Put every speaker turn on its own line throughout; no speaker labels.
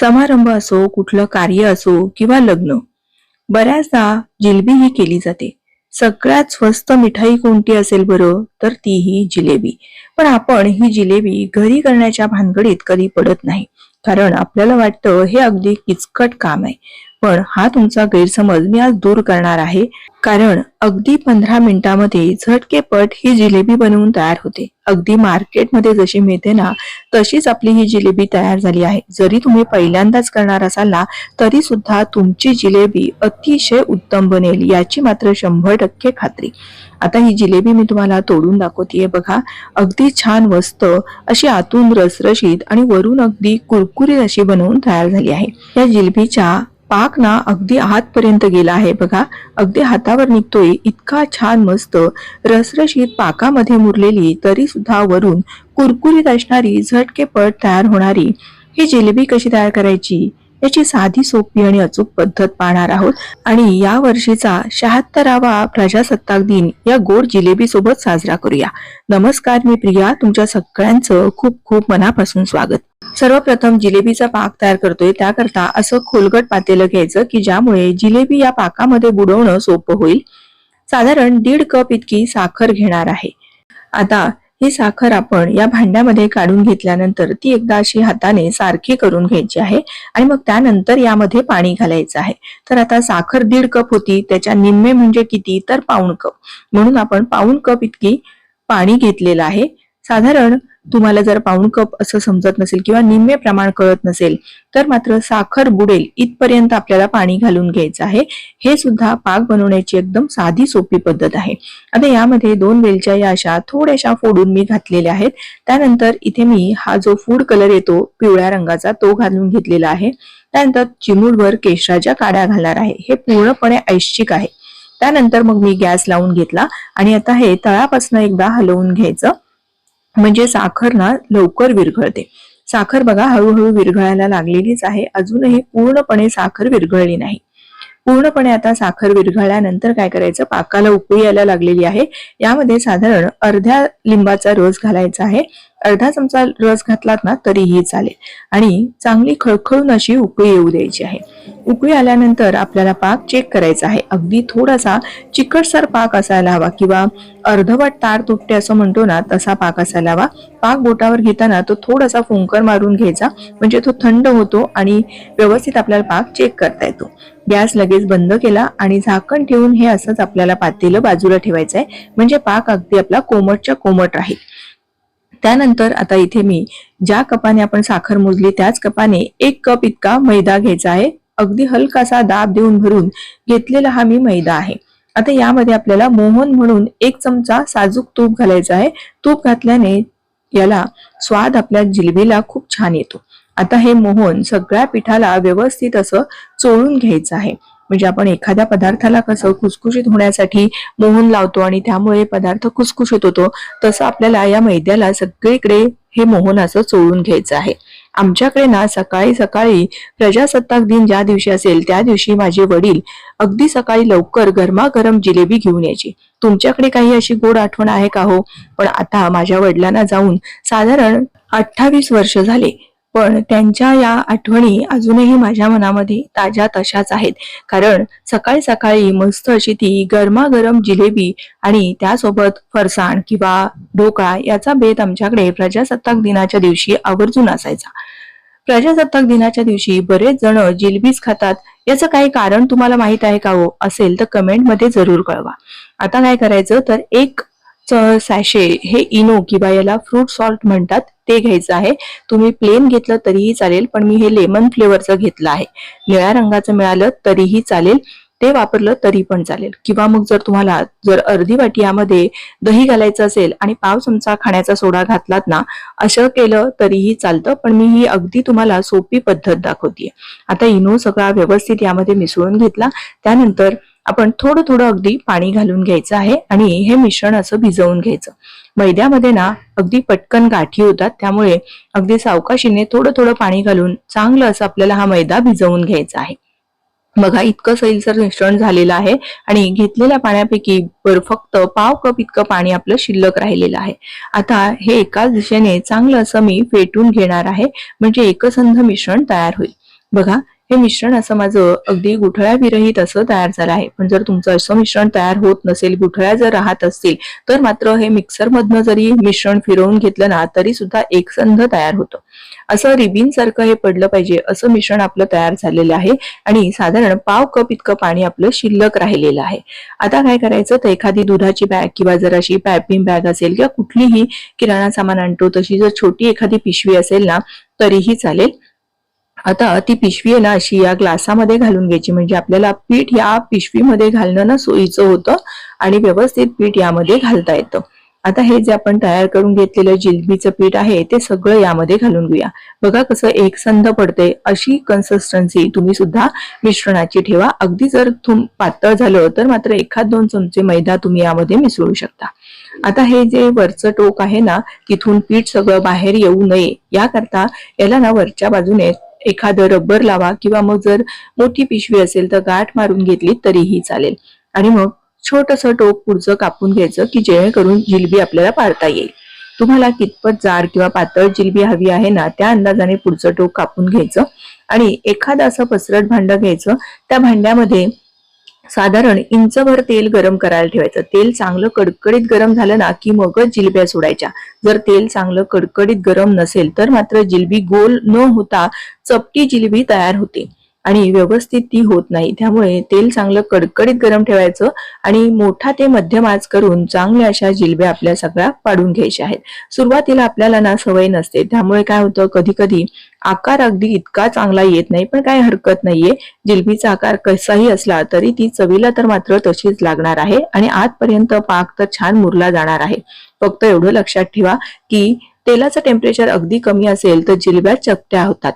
समारंभ असो कुठलं कार्य असो किंवा लग्न बऱ्याचदा जिलबी ही केली जाते. सगळ्यात स्वस्त मिठाई कोणती असेल बरं? तर ती ही जिलेबी. पण आपण ही जिलेबी घरी करण्याच्या भानगडीत कधी पडत नाही. कारण आपल्याला वाटतं हे अगदी किचकट काम आहे. पण हा तुमचा गैरसमज मी आज दूर करणार आहे. कारण अगदी पंधरा मिनिटामध्ये झटकेपट ही जिलेबी बनवून तयार होते. अगदी मार्केटमध्ये जशी मिळते ना तशीच आपली ही जिलेबी तयार झाली आहे. जरी तुम्ही पहिल्यांदाच करणार असाल ना तरी सुद्धा तुमची जिलेबी अतिशय उत्तम बनेल याची मात्र शंभर टक्के खात्री. आता ही जिलेबी मी तुम्हाला तोडून दाखवतीये बघा. अगदी छान वस्त अशी आतून रसरशीत आणि वरून अगदी कुरकुरीत अशी बनवून तयार झाली आहे. या जिलेबीच्या पाक ना अगदी आतपर्यंत गेला आहे. बघा अगदी हातावर निघतोय इतका छान मस्त रसरशीत पाकामध्ये मुरलेली तरी सुद्धा वरून कुरकुरीत असणारी झटकेपट तयार होणारी. ही जिलेबी कशी तयार करायची? याची साधी सोपी आणि अचूक पद्धत पाहणार आहोत. आणि या वर्षीचा शहात्तरावा प्रजासत्ताक दिन या गोड जिलेबी सोबत साजरा करूया. नमस्कार मी प्रिया तुमच्या सगळ्यांचं खूप खूप मनापासून स्वागत. सर्वप्रथम जिलेबीचा पाक तयार करतोय. त्याकरता असं खोलगट पातेलं घ्यायचं की ज्यामुळे जिलेबी या पाकामध्ये बुडवणं सोपं होईल. साधारण दीड कप इतकी साखर घेणार आहे. आता ही साखर आपण या भांड्यामध्ये काढून घेतल्यानंतर ती एकदा अशी हाताने सारखी करून घ्यायची आहे आणि मग त्यानंतर यामध्ये पाणी घालायचं आहे. तर आता साखर दीड कप होती त्याच्या निम्मे म्हणजे किती? तर पाऊण कप. म्हणून आपण पाऊण कप इतकी पाणी घेतलेलं आहे. साधारण तुम्हाला जर पाऊण कप असं समजत नसेल किंवा निम्मे प्रमाण कळत नसेल तर मात्र साखर बुडेल इथपर्यंत आपल्याला पाणी घालून घ्यायचं आहे. हे सुद्धा पाक बनवण्याची एकदम साधी सोपी पद्धत आहे. आता यामध्ये दोन वेलच्या या अशा थोड्याशा फोडून मी घातलेल्या आहेत. त्यानंतर इथे मी हा जो फूड कलर येतो पिवळ्या रंगाचा तो घालून घेतलेला आहे. त्यानंतर चिमूडभर केशराच्या काड्या घालणार आहे. हे पूर्णपणे ऐच्छिक आहे. त्यानंतर मग मी गॅस लावून घेतला आणि आता हे तळापासून एकदा हलवून घ्यायचं. म्हणजे साखर ना लवकर विरघळते. साखर बघा हळूहळू विरघळायला लागलेलीच आहे. अजूनही पूर्णपणे साखर विरघळली नाही. पूर्णपणे आता साखर विरघळल्यानंतर काय करायचं? पाकाला उकळी यायला लागलेली आहे. यामध्ये साधारण अर्ध्या लिंबाचा रस घालायचा आहे. अर्धा चमचा रस घातलात ना तरीही चालेल. आणि चांगली खळखळून अशी उकळी येऊ द्यायची आहे. उकळी आल्यानंतर आपल्याला पाक चेक करायचा आहे. अगदी थोडासा चिकटसर पाक असायला हवा किंवा अर्धवट तार तुटते असं म्हणतो ना तसा पाक असायला हवा. पाक बोटावर घेताना तो थोडासा फुंकर मारून घ्यायचा. म्हणजे तो थंड होतो आणि व्यवस्थित आपल्याला पाक चेक करता येतो. गॅस लगेच बंद केला आणि झाकण ठेवून हे असंच आपल्याला पातेलं बाजूला ठेवायचं आहे म्हणजे पाक अगदी आपला कोमटच्या कोमट राहील. त्यानंतर आता इथे मी ज्या कपाने आपण साखर मोजली त्याच कपाने एक कप इतका मैदा घ्यायचा आहे. अगदी हलकासा दाब देऊन भरून घेतलेला हा मी मैदा आहे. आता यामध्ये आपल्याला मोहन म्हणून एक चमचा साजूक तूप घालायचा आहे. तूप घातल्याने याला स्वाद आपल्या जिलबीला खूप छान येतो. आता हे मोहन सगळ्या पिठाला व्यवस्थित असं चोळून घ्यायचं आहे. म्हणजे आपण एखाद्या पदार्थाला कसं खुसखुशीत होण्यासाठी मोहन लावतो आणि त्यामुळे पदार्थ खुसखुशीत होतो तसं आपल्याला या मैद्याला सगळीकडे हे मोहन असं चोळून घ्यायचं आहे. आमच्याकडे ना सकाळी सकाळी प्रजासत्ताक दिन ज्या दिवशी असेल त्या दिवशी माझे वडील अगदी सकाळी लवकर गरमागरम जिलेबी घेऊन यायची. तुमच्याकडे काही अशी गोड आठवण आहे का हो? पण आता माझ्या वडिलांना जाऊन साधारण अठ्ठावीस वर्ष झाले. पण त्यांच्या या आठवणी अजूनही माझ्या मनामध्ये ताज्या तशाच आहेत. कारण सकाळी सकाळी मस्त अशी ती गरमागरम जिलेबी आणि त्यासोबत फरसाण किंवा ढोकळा याचा बेत आमच्याकडे प्रजासत्ताक दिनाच्या दिवशी आवर्जून असायचा. प्रजासत्ताक दिनाच्या दिवशी बरेच जण जिलबीज खातात. याचं काही कारण तुम्हाला माहीत आहे का हो? असेल तर कमेंटमध्ये जरूर कळवा. आता काय करायचं? तर एक सॅशे हे इनो किंवा याला फ्रूट सॉल्ट म्हणतात ते घ्यायचं आहे. तुम्ही प्लेन घेतलं तरीही चालेल पण मी हे लेमन फ्लेवरचं घेतलं आहे. निळ्या रंगाचं मिळालं तरीही चालेल ते वापरलं तरी पण चालेल. किंवा मग जर तुम्हाला जर अर्धी वाटी यामध्ये दही घालायचं असेल आणि पाव चमचा खाण्याचा सोडा घातलात ना असं केलं तरीही चालतं पण मी ही अगदी तुम्हाला सोपी पद्धत दाखवतीये. आता इनो सगळा व्यवस्थित यामध्ये मिसळून घेतला. त्यानंतर आपण थोडं थोडं अगदी पाणी घालून घ्यायचं आहे आणि हे मिश्रण असं भिजवून घ्यायचं. मैद्यामध्ये ना अगदी पटकन गाठी होतात त्यामुळे अगदी सावकाशीने थोडं थोडं पाणी घालून चांगलं असं आपल्याला हा मैदा भिजवून घ्यायचा आहे. बघा इतकं सैलसर मिश्रण झालेलं आहे आणि घेतलेल्या पाण्यापैकी फक्त पाव कप इतकं पाणी आपलं शिल्लक राहिलेलं आहे. आता हे एकाच दिशेने चांगलं असं मी फेटून घेणार आहे म्हणजे एकसंध मिश्रण तयार होईल. बघा हे मिश्रण असं माझं अगदी गुठळ्या विरहित असं तयार झालं आहे. पण जर तुमचं असं मिश्रण तयार होत नसेल गुठळ्या जर राहत असतील तर मात्र हे मिक्सर मधनं जरी मिश्रण फिरवून घेतलं ना तरी सुद्धा एकसंध तयार होतं. असं रिबिन सारखं हे पडलं पाहिजे असं मिश्रण आपलं तयार झालेलं आहे आणि साधारण पाव कप इतकं पाणी आपलं शिल्लक राहिलेलं आहे. आता काय करायचं? तर एखादी दुधाची बॅग किंवा जर अशी पॅपिंग बॅग असेल किंवा कुठलीही किराणा सामान आणतो तशी जर छोटी एखादी पिशवी असेल ना तरीही चालेल. आता ती पिशवी आहे ना अशी या ग्लासामध्ये घालून घ्यायची. म्हणजे आपल्याला पीठ या पिशवीमध्ये घालणं ना सोयीचं होतं आणि व्यवस्थित पीठ यामध्ये घालता येतं. आता हे जे आपण तयार करून घेतलेलं जिलबीचं पीठ आहे ते सगळं यामध्ये घालून घेऊया. बघा कसं एकसंध पडते अशी कन्सिस्टन्सी तुम्ही सुद्धा मिश्रणाची ठेवा. अगदी जर तुम पातळ झालं तर मात्र एखाद दोन चमचे मैदा तुम्ही यामध्ये मिसळू शकता. आता हे जे वरचं टोक आहे ना तिथून पीठ सगळं बाहेर येऊ नये. याकरता याला ना वरच्या बाजूने एखादं रबर लावा किंवा मग जर मोठी पिशवी असेल तर गाठ मारून घेतली तरीही चालेल. आणि मग छोटस टोक पुढचं कापून घ्यायचं की जेणेकरून जिलबी आपल्याला पाडता येईल. तुम्हाला कितपत जाड किंवा पातळ जिलबी हवी आहे ना त्या अंदाजाने पुढचं टोक कापून घ्यायचं. आणि एखादं असं पसरट भांडं घ्यायचं. त्या भांड्यामध्ये साधारण इंचभर तेल गरम करायला ठेवायचं. तेल चांगलं कडकडीत गरम झालं ना की मगच जिलब्या सोडायच्या. जर तेल चांगलं कडकडीत गरम नसेल तर मात्र जिलबी गोल न होता चपटी जिलबी तयार होते. आणि व्यवस्थित ती होत नाही. त्यामुळे तेल चांगलं कडकडीत गरम ठेवायचं आणि मोठा ते मध्यम आच करून चांगल्या अशा जिलब्या आपल्या सगळ्या पाडून घ्यायच्या आहेत. सुरुवातीला आपल्याला ना सवय नसते. त्यामुळे काय होतं? कधी कधी आकार अगदी इतका चांगला येत नाही पण काय हरकत नाहीये. जिलबीचा आकार कसाही असला तरी ती चवीला तर मात्र तशीच लागणार आहे आणि आजपर्यंत पाक तर छान मुरला जाणार आहे. फक्त एवढं लक्षात ठेवा की तेलाचं टेम्परेचर अगदी कमी असेल तर जिलब्या चपट्या होतात.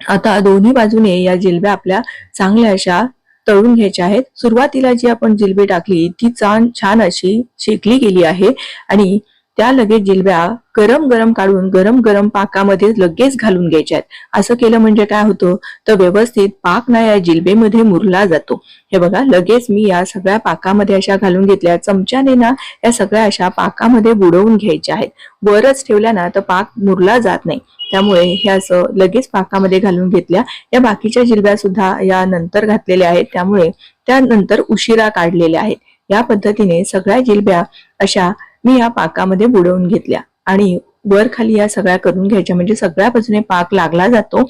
आता दोन्ही बाजूने या जिलब्या आपल्या चांगल्या अशा तळून घ्यायच्या आहेत. सुरुवातीला जी आपण जिलबी टाकली ती छान छान अशी शेकली गेली आहे आणि त्या लगेच जिलब्या गरम गरम काढून गरम गरम पाकामध्ये लगेच घालून घ्यायच्या आहेत. असं केलं म्हणजे काय होतं? तर व्यवस्थित पाक ना या जिलबेमध्ये मुरला जातो. हे बघा लगेच मी या सगळ्या पाकामध्ये अशा घालून घेतल्या. चमच्याने ना या सगळ्या अशा पाकामध्ये बुडवून घ्यायच्या आहेत. वरच ठेवल्या ना तर पाक मुरला जात नाही. त्यामुळे हे असं लगेच पाकामध्ये घालून घेतल्या. या बाकीच्या जिलब्या सुद्धा या नंतर घातलेल्या आहेत. त्यामुळे त्यानंतर उशिरा काढलेल्या आहेत. या पद्धतीने सगळ्या जिलब्या अशा मी या पाकामध्ये बुडवून घेतल्या. आणि वर खाली या सगळ्या करून घ्यायच्या. म्हणजे सगळ्या बाजूने पाक लागला जातो.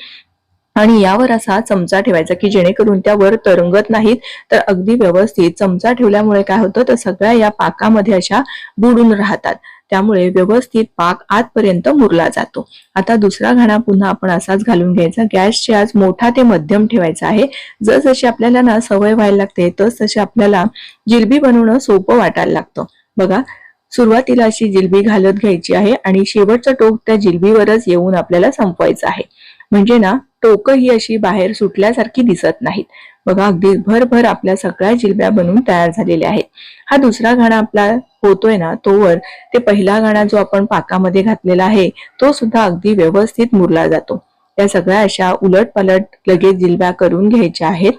आणि यावर असा चमचा ठेवायचा की जेणेकरून त्या वर तरंगत नाहीत. तर अगदी व्यवस्थित चमचा ठेवल्यामुळे काय होतं? तर सगळ्या या पाकामध्ये अशा बुडून राहतात. त्यामुळे व्यवस्थित पाक आतपर्यंत मुरला जातो. आता दुसरा घाणा पुन्हा आपण असाच घालून घ्यायचा. गॅसचे आज मोठा ते मध्यम ठेवायचा आहे. जसजशी आपल्याला ना सवय व्हायला लागते तस तशी आपल्याला जिलबी बनवणं सोपं वाटायला लागतं. बघा सुरुवातीला अशी जिलबी घालत घ्यायची आहे आणि शेवटचं टोक त्या जिलबीवरच येऊन आपल्याला संपवायचं आहे. म्हणजे ना टोक ही अशी बाहेर सुटल्यासारखी दिसत नाहीत. बघा अगदी भरभर आपल्या सगळ्या जिलब्या बनवून तयार झालेल्या आहेत. हा दुसरा घाणा आपला होतोय ना तोवर ते पहिला घाणा जो आपण पाकामध्ये घातलेला आहे तो सुद्धा अगदी व्यवस्थित मुरला जातो. त्या सगळ्या अशा उलट पलट लगेच जिलब्या करून घ्यायच्या आहेत.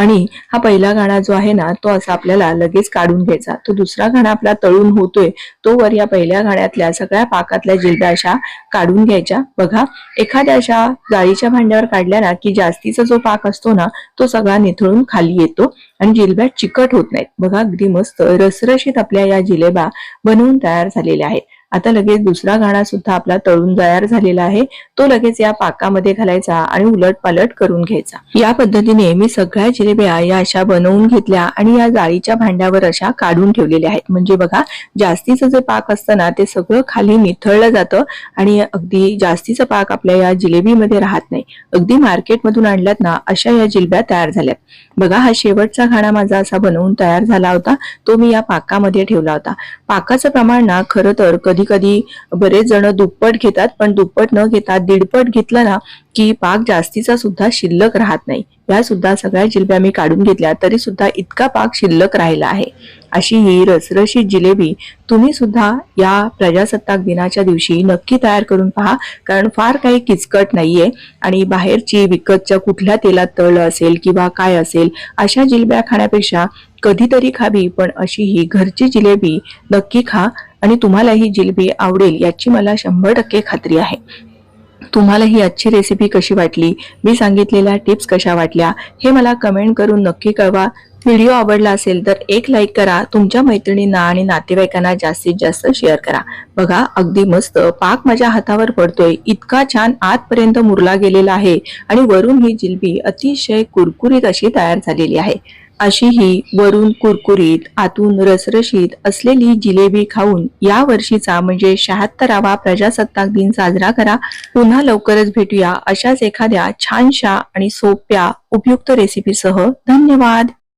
आणि हा पहिला गाणा जो आहे ना तो असा आपल्याला लगेच काढून घ्यायचा. तो दुसरा गाणा आपला तळून होतोय तो वर या पहिल्या गाण्यातल्या सगळ्या पाकातल्या जिलब्या अशा काढून घ्यायच्या. बघा एखाद्या अशा जाळीच्या भांड्यावर काढल्या ना की जास्तीचा जो पाक असतो ना तो सगळा निथळून खाली येतो आणि जिलब्या चिकट होत नाहीत. बघा अगदी मस्त रसरशीत आपल्या या जिलेबा बनवून तयार झालेल्या आहेत. आता लगेच दुसरा घाणा सुद्धा आपला तळून तयार झालेला आहे. तो लगेच या पाकामध्ये घालायचा आणि उलट पालट करून घ्यायचा. या पद्धतीने मी सगळ्या जिलेब्या या अशा बनवून घेतल्या आणि या जाळीच्या भांड्यावर अशा काढून ठेवलेल्या आहेत. म्हणजे बघा जास्तीचं जे पाक असतं ना ते सगळं खाली निथळलं जातं आणि अगदी जास्तीचं पाक आपल्या या जिलेबीमध्ये राहत नाही. अगदी मार्केटमधून आणल्यात ना अशा या जिलब्या तयार झाल्यात. बघा हा शेवटचा घाणा माझा असा बनवून तयार झाला होता. तो मी या पाकामध्ये ठेवला होता. पाकाचं प्रमाण ना खरं तर कधी कधी बरेच जण दुप्पट घेतात पण दुप्पट न घेता दीडपट घेतलं ना की पाक जास्तीचा सुद्धा शिल्लक राहत नाही. या सुद्धा सगळ्या जिलब्या मी काढून घेतल्या तरी सुद्धा इतका पाक शिल्लक राहिला आहे. अशी ही रसरशी जिलेबी तुम्ही सुद्धा या प्रजासत्ताक दिनाच्या दिवशी नक्की तयार करून पहा कारण फार काही किचकट नाहीये आणि बाहेरची विकतच्या कुठल्या तेलात तळ असेल किंवा काय असेल अशा जिलब्या खाण्यापेक्षा कधीतरी खावी पण अशी ही घरची जिलेबी नक्की खा. आणि तुम्हाला ही जिलबी आवडेल याची मला शंभर टक्के खात्री आहे. तुम्हाला ही आजची रेसिपी कशी वाटली? मी सांगितलेल्या टिप्स कशा वाटल्या? हे मला कमेंट करून नक्की कळवा. व्हिडिओ आवडला असेल तर एक लाईक करा. तुमच्या मैत्रिणींना आणि नातेवाईकांना जास्तीत जास्त शेअर करा. बघा अगदी मस्त. पाक माझ्या हातावर पडतोय. इतका छान आतपर्यंत मुरला गेलेला आहे. आणि वरून ही जिलबी अतिशय कुरकुरीत अशी तयार झालेली आहे. अशी ही वरून कुरकुरीत आतून रसरशीत असलेली जिलेबी खाऊन या वर्षीचा म्हणजे शहात्तरावा प्रजासत्ताक दिन साजरा करा. पुन्हा लवकरच भेटूया अशाच एखाद्या छानशा आणि सोप्या उपयुक्त रेसिपीसह धन्यवाद!